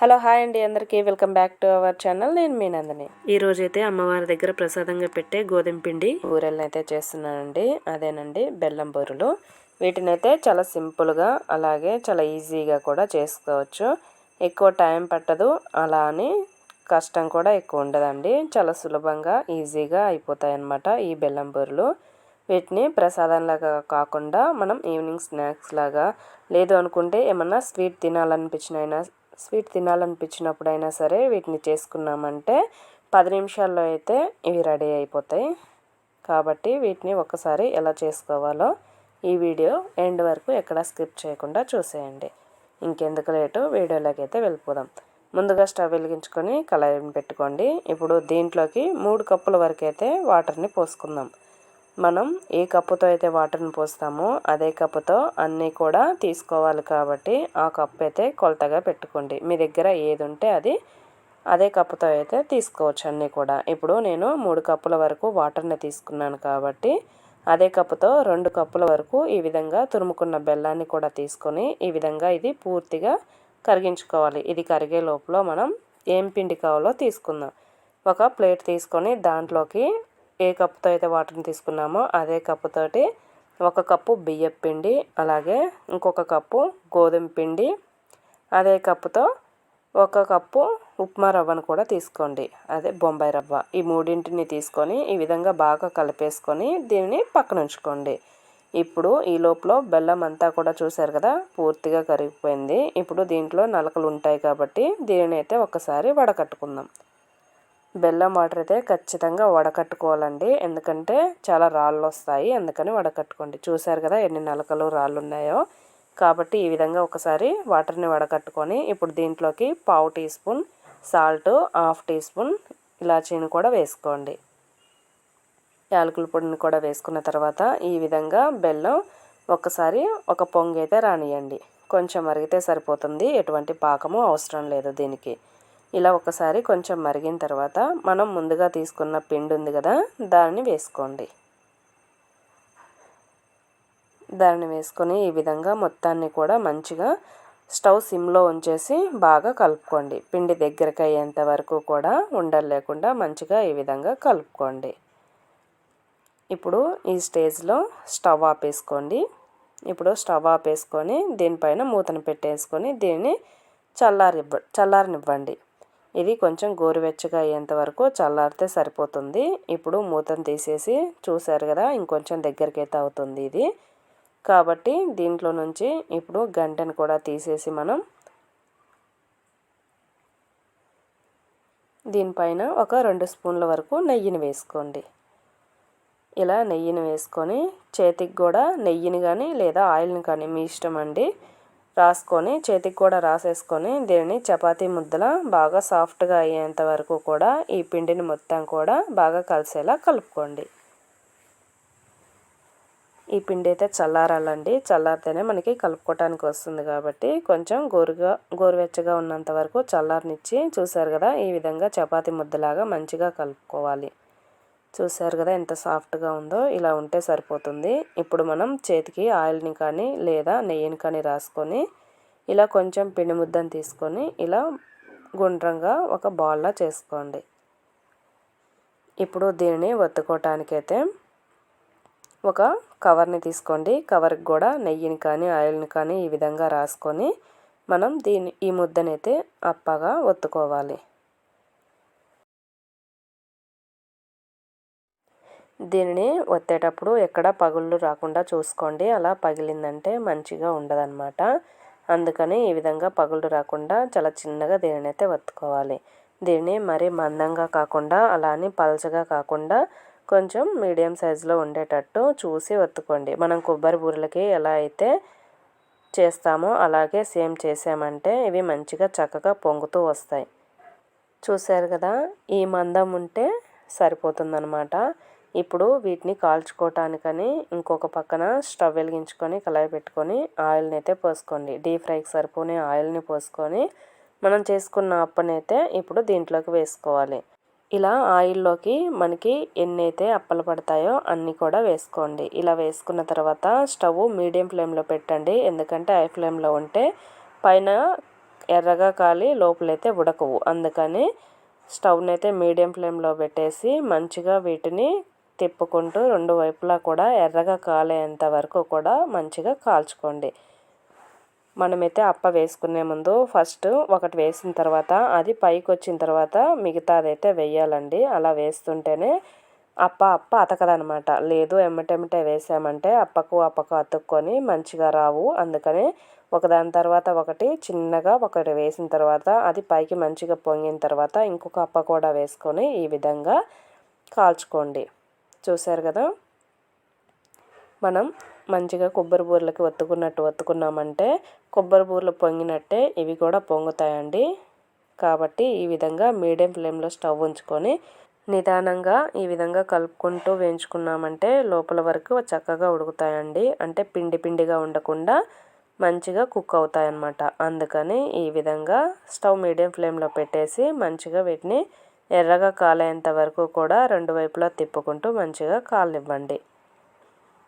Hello hi అండి అందరికీ. Welcome back to our channel. నేను మీ నందని. ఈ రోజు అయితే అమ్మవారి దగ్గర ప్రసాదంగా పెట్టే గోధుమ పిండి. ఊరెల్ని అయితే చేస్తున్నానండి. అదేనండి బెల్లం బూరెలు. వీటిని అయితే చాలా సింపుల్గా అలాగే చాలా ఈజీగా కూడా చేసుకోవచ్చు. ఎక్కువ టైం పట్టదు. అలా అని కష్టం కూడా ఎక్కువ ఉండదండి. చాలా సులభంగా ఈజీగా అయిపోతాయి అన్నమాట ఈ బెల్లం బూరెలు. వీటిని ప్రసాదంలాగా కాకుండా మనం ఈవినింగ్ స్నాక్స్ లాగా లేదు అనుకుంటే ఏమన్నా స్వీట్ తినాలనిపించినైనా స్వీట్ తినాలనిపించినప్పుడైనా సరే వీటిని చేసుకున్నామంటే పది నిమిషాల్లో అయితే ఇవి రెడీ అయిపోతాయి. కాబట్టి వీటిని ఒకసారి ఎలా చేసుకోవాలో ఈ వీడియో ఎండ్ వరకు ఎక్కడ స్కిప్ చేయకుండా చూసేయండి. ఇంకెందుకు లేటు వీడియోలోకి అయితే వెళ్ళిపోదాం. ముందుగా స్టవ్ వెలిగించుకొని కళాయిని పెట్టుకోండి. ఇప్పుడు దీంట్లోకి మూడు కప్పుల వరకు అయితే వాటర్ని పోసుకుందాం. మనం ఏ కప్పుతో అయితే వాటర్ని పోస్తామో అదే కప్పుతో అన్నీ కూడా తీసుకోవాలి కాబట్టి ఆ కప్పు అయితే కొలతగా పెట్టుకోండి. మీ దగ్గర ఏది ఉంటే అది అదే కప్పుతో అయితే తీసుకోవచ్చు అన్నీ కూడా. ఇప్పుడు నేను మూడు కప్పుల వరకు వాటర్ని తీసుకున్నాను కాబట్టి అదే కప్పుతో రెండు కప్పుల వరకు ఈ విధంగా తురుముకున్న బెల్లాన్ని కూడా తీసుకొని ఈ విధంగా ఇది పూర్తిగా కరిగించుకోవాలి. ఇది కరిగే లోపల మనం ఏం పిండి కావాలో తీసుకుందాం. ఒక ప్లేట్ తీసుకొని దాంట్లోకి ఏ కప్పుతో అయితే వాటర్ని తీసుకున్నామో అదే కప్పుతోటి ఒక కప్పు బియ్యం పిండి అలాగే ఇంకొక కప్పు గోధుమ పిండి అదే కప్పుతో ఒక కప్పు ఉప్మా రవ్వను కూడా తీసుకోండి. అదే బొంబాయి రవ్వ. ఈ మూడింటిని తీసుకొని ఈ విధంగా బాగా కలిపేసుకొని దీనిని పక్కన ఉంచుకోండి. ఇప్పుడు ఈ లోపల బెల్లం అంతా కూడా చూసారు కదా పూర్తిగా కరిగిపోయింది. ఇప్పుడు దీంట్లో నలకలు ఉంటాయి కాబట్టి దీనిని అయితే ఒకసారి వడకట్టుకుందాం. బెల్లం వాటర్ అయితే ఖచ్చితంగా వడకట్టుకోవాలండి. ఎందుకంటే చాలా రాళ్ళు వస్తాయి. అందుకని వడకట్టుకోండి. చూసారు కదా ఎన్ని నలకలు రాళ్ళు ఉన్నాయో. కాబట్టి ఈ విధంగా ఒకసారి వాటర్ని వడకట్టుకొని ఇప్పుడు దీంట్లోకి పావు teaspoon salt half teaspoon ఇలాచీని కూడా వేసుకోండి. యాలకుల పొడిని కూడా వేసుకున్న తర్వాత ఈ విధంగా బెల్లం ఒకసారి ఒక పొంగి అయితే రానియండి. కొంచెం మరిగితే సరిపోతుంది. ఎటువంటి పాకము అవసరం లేదు దీనికి. ఇలా ఒకసారి కొంచెం మరిగిన తర్వాత మనం ముందుగా తీసుకున్న పిండి ఉంది కదా దాన్ని వేసుకోండి. దాన్ని వేసుకొని ఈ విధంగా మొత్తాన్ని కూడా మంచిగా స్టవ్ సిమ్లో ఉంచేసి బాగా కలుపుకోండి. పిండి దగ్గరికి అయ్యేంత వరకు కూడా ఉండలు లేకుండా మంచిగా ఈ విధంగా కలుపుకోండి. ఇప్పుడు ఈ స్టేజ్లో స్టవ్ ఆపేసుకోండి. ఇప్పుడు స్టవ్ ఆపేసుకొని దీనిపైన మూతను పెట్టేసుకొని దీన్ని చల్లారివ్వ చల్లారనివ్వండి. ఇది కొంచెం గోరువెచ్చగా అయ్యేంత వరకు చల్లారితే సరిపోతుంది. ఇప్పుడు మూతను తీసేసి చూసారు కదా ఇంకొంచెం దగ్గరికి అయితే అవుతుంది ఇది. కాబట్టి దీంట్లో నుంచి ఇప్పుడు గంటను కూడా తీసేసి మనం దీనిపైన ఒక రెండు స్పూన్ల వరకు నెయ్యిని వేసుకోండి. ఇలా నెయ్యిని వేసుకొని చేతికి కూడా నెయ్యిని కానీ లేదా ఆయిల్ని కానీ మీ ఇష్టం అండి. రాసుకొని చేతికి కూడా రాసేసుకొని దీనిని చపాతీ ముద్దలా బాగా సాఫ్ట్గా అయ్యేంత వరకు కూడా ఈ పిండిని మొత్తం కూడా బాగా కలిసేలా కలుపుకోండి. ఈ పిండి అయితే చల్లారాలండి. చల్లారితేనే మనకి కలుపుకోవటానికి వస్తుంది కాబట్టి కొంచెం గోరుగా గోరువెచ్చగా ఉన్నంత వరకు చల్లారనిచ్చి చూసారు కదా ఈ విధంగా చపాతీ ముద్దలాగా మంచిగా కలుపుకోవాలి. చూసారు కదా ఎంత సాఫ్ట్గా ఉందో ఇలా ఉంటే సరిపోతుంది. ఇప్పుడు మనం చేతికి ఆయిల్ని కానీ లేదా నెయ్యిని కానీ రాసుకొని ఇలా కొంచెం పిండి ముద్దను తీసుకొని ఇలా గుండ్రంగా ఒక బాల్లా చేసుకోండి. ఇప్పుడు దీనిని ఒత్తుకోవటానికైతే ఒక కవర్ని తీసుకోండి. కవర్కి కూడా నెయ్యిని కానీ ఆయిల్ని కానీ ఈ విధంగా రాసుకొని మనం దీని ఈ ముద్దనైతే అప్పగా ఒత్తుకోవాలి. దీనిని ఒత్తేటప్పుడు ఎక్కడ పగుళ్ళు రాకుండా చూసుకోండి. అలా పగిలిందంటే మంచిగా ఉండదన్నమాట. అందుకని ఈ విధంగా పగుళ్ళు రాకుండా చాలా చిన్నగా దీనిని అయితే ఒత్తుకోవాలి. దీన్ని మరీ మందంగా కాకుండా అలానే పలచగా కాకుండా కొంచెం మీడియం సైజులో ఉండేటట్టు చూసి ఒత్తుకోండి. మనం కొబ్బరి బూరెలకి ఎలా అయితే చేస్తామో అలాగే సేమ్ చేసామంటే ఇవి మంచిగా చక్కగా పొంగుతూ వస్తాయి. చూశారు కదా? ఈ మందం ఉంటే సరిపోతుందన్నమాట. ఇప్పుడు వీటిని కాల్చుకోవటానికని ఇంకొక పక్కన స్టవ్ వెలిగించుకొని కళాయి పెట్టుకొని ఆయిల్ని అయితే పోసుకోండి. డీప్ ఫ్రైకి సరిపోనే ఆయిల్ని పోసుకొని మనం చేసుకున్న అప్పనైతే ఇప్పుడు దీంట్లోకి వేసుకోవాలి. ఇలా ఆయిల్లోకి మనకి ఎన్ని అయితే అప్పలు పడతాయో అన్నీ కూడా వేసుకోండి. ఇలా వేసుకున్న తర్వాత స్టవ్ మీడియం ఫ్లేమ్లో పెట్టండి. ఎందుకంటే హై ఫ్లేమ్లో ఉంటే పైన ఎర్రగా కాలి లోపలైతే ఉడకవు. అందుకని స్టవ్ని అయితే మీడియం ఫ్లేమ్లో పెట్టేసి మంచిగా వీటిని తిప్పుకుంటూ రెండు వైపులా కూడా ఎర్రగా కాలేంత వరకు కూడా మంచిగా కాల్చుకోండి. మనమైతే అప్ప వేసుకునే ముందు ఫస్ట్ ఒకటి వేసిన తర్వాత అది పైకి వచ్చిన తర్వాత మిగతాదైతే వెయ్యాలండి. అలా వేస్తుంటేనే అప్ప అప్ప అతకదనమాట. లేదు ఎమ్మటెమ్మటే వేసామంటే అప్పకు అప్పకు అతుక్కొని మంచిగా రావు. అందుకని ఒకదాని తర్వాత ఒకటి చిన్నగా ఒకటి వేసిన తర్వాత అది పైకి మంచిగా పొంగిన తర్వాత ఇంకొక అప్ప కూడా వేసుకొని ఈ విధంగా కాల్చుకోండి. చూసారు కదా? మనం మంచిగా కొబ్బరి బూరలకి ఒత్తుకున్నట్టు ఒత్తుకున్నామంటే కొబ్బరి బూరలు పొంగినట్టే ఇవి కూడా పొంగుతాయండి. కాబట్టి ఈ విధంగా మీడియం ఫ్లేమ్లో స్టవ్ ఉంచుకొని నిదానంగా ఈ విధంగా కలుపుకుంటూ వేయించుకున్నామంటే లోపల వరకు చక్కగా ఉడుకుతాయండి. అంటే పిండి పిండిగా ఉండకుండా మంచిగా కుక్ అవుతాయన్నమాట. అందుకని ఈ విధంగా స్టవ్ మీడియం ఫ్లేమ్లో పెట్టేసి మంచిగా వీటిని ఎర్రగా కాలేంత వరకు కూడా రెండు వైపులా తిప్పుకుంటూ మంచిగా కాలనివ్వండి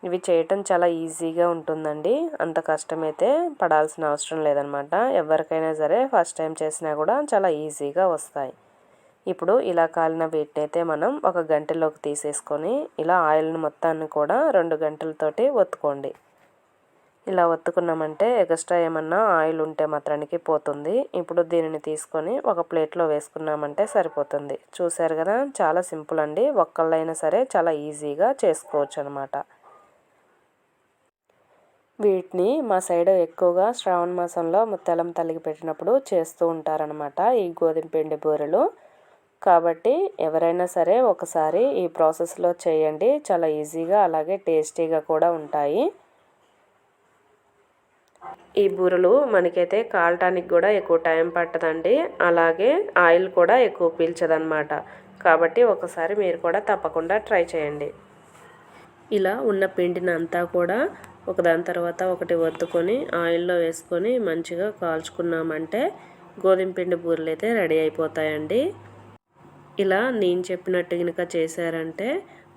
ఇవి చేయటం చాలా ఈజీగా ఉంటుందండి. అంత కష్టమైతే పడాల్సిన అవసరం లేదనమాట. ఎవరికైనా సరే ఫస్ట్ టైం చేసినా కూడా చాలా ఈజీగా వస్తాయి. ఇప్పుడు ఇలా కాలిన వీటిని అయితే మనం ఒక గంటలోకి తీసేసుకొని ఇలా ఆయిల్ని మొత్తాన్ని కూడా రెండు గంటలతోటి ఒత్తుకోండి. ఇలా ఒత్తుకున్నామంటే ఎక్స్ట్రా ఏమన్నా ఆయిల్ ఉంటే మాత్రానికి పోతుంది. ఇప్పుడు దీనిని తీసుకొని ఒక ప్లేట్లో వేసుకున్నామంటే సరిపోతుంది. చూసారు కదా? చాలా సింపుల్ అండి. ఒక్కళ్ళైనా సరే చాలా ఈజీగా చేసుకోవచ్చు అనమాట వీటిని మా సైడ్ ఎక్కువగా శ్రావణ మాసంలో ముత్తెలం తలిగి పెట్టినప్పుడు చేస్తూ ఉంటారనమాట ఈ గోధుమ పిండి బూరెలు. కాబట్టి ఎవరైనా సరే ఒకసారి ఈ ప్రాసెస్లో చేయండి. చాలా ఈజీగా అలాగే టేస్టీగా కూడా ఉంటాయి. ఈ బూరెలు మనకైతే కాలటానికి కూడా ఎక్కువ టైం పట్టదండి. అలాగే ఆయిల్ కూడా ఎక్కువ పీల్చదనమాట కాబట్టి ఒకసారి మీరు కూడా తప్పకుండా ట్రై చేయండి. ఇలా ఉన్న పిండిని అంతా కూడా ఒకదాని తర్వాత ఒకటి వత్తుకొని ఆయిల్లో వేసుకొని మంచిగా కాల్చుకున్నామంటే గోధుమ పిండి బూరెలు అయితే రెడీ అయిపోతాయండి. ఇలా నేను చెప్పినట్టు కనుక చేశారంటే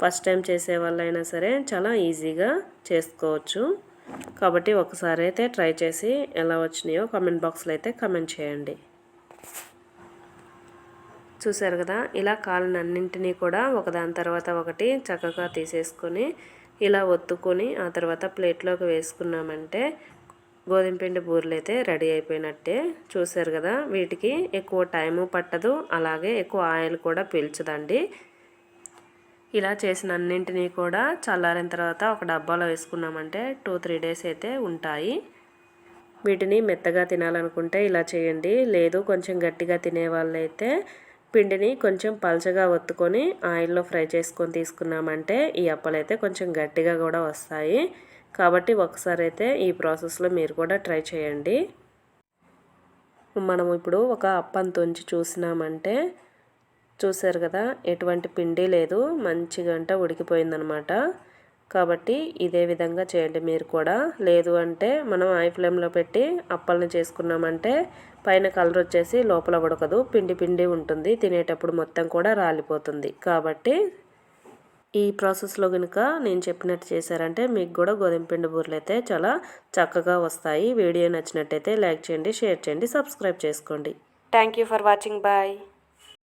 ఫస్ట్ టైం చేసే వాళ్ళైనా సరే చాలా ఈజీగా చేసుకోవచ్చు. కాబట్టి ఒకసారి అయితే ట్రై చేసి ఎలా వచ్చినాయో కామెంట్ బాక్స్లో అయితే కమెంట్ చేయండి. చూసారు కదా ఇలా కాళ్ళని అన్నింటినీ కూడా ఒకదాని తర్వాత ఒకటి చక్కగా తీసేసుకొని ఇలా ఒత్తుకొని ఆ తర్వాత ప్లేట్లోకి వేసుకున్నామంటే గోధుమ పిండి బూరెలు అయితే రెడీ అయిపోయినట్టే. చూసారు కదా వీటికి ఎక్కువ టైము పట్టదు అలాగే ఎక్కువ ఆయిల్ కూడా పీల్చదండి. ఇలా చేసిన అన్నింటినీ కూడా చల్లారిన తర్వాత ఒక డబ్బాలో వేసుకున్నామంటే టూ త్రీ డేస్ అయితే ఉంటాయి. వీటిని మెత్తగా తినాలనుకుంటే ఇలా చేయండి. లేదు కొంచెం గట్టిగా తినే వాళ్ళైతే పిండిని కొంచెం పల్చగా ఒత్తుకొని ఆయిల్లో ఫ్రై చేసుకొని తీసుకున్నామంటే ఈ అప్పలు అయితే కొంచెం గట్టిగా కూడా వస్తాయి. కాబట్టి ఒకసారి అయితే ఈ ప్రాసెస్లో మీరు కూడా ట్రై చేయండి. మనం ఇప్పుడు ఒక అప్పని తుంచి చూసినామంటే చూసారు కదా ఎటువంటి పిండి లేదు మంచిగంట ఉడికిపోయిందనమాట. కాబట్టి ఇదే విధంగా చేయండి మీరు కూడా. లేదు అంటే మనం ఐ ఫ్లేమ్లో పెట్టి అప్పలను చేసుకున్నామంటే పైన కలర్ వచ్చేసి లోపల ఉడకదు పిండి పిండి ఉంటుంది తినేటప్పుడు మొత్తం కూడా రాలిపోతుంది. కాబట్టి ఈ ప్రాసెస్లో కనుక నేను చెప్పినట్టు చేశారంటే మీకు కూడా గోధుమ పిండి బూరెలు అయితే చాలా చక్కగా వస్తాయి. వీడియో నచ్చినట్టయితే లైక్ చేయండి షేర్ చేయండి సబ్స్క్రైబ్ చేసుకోండి. Thank for watching bye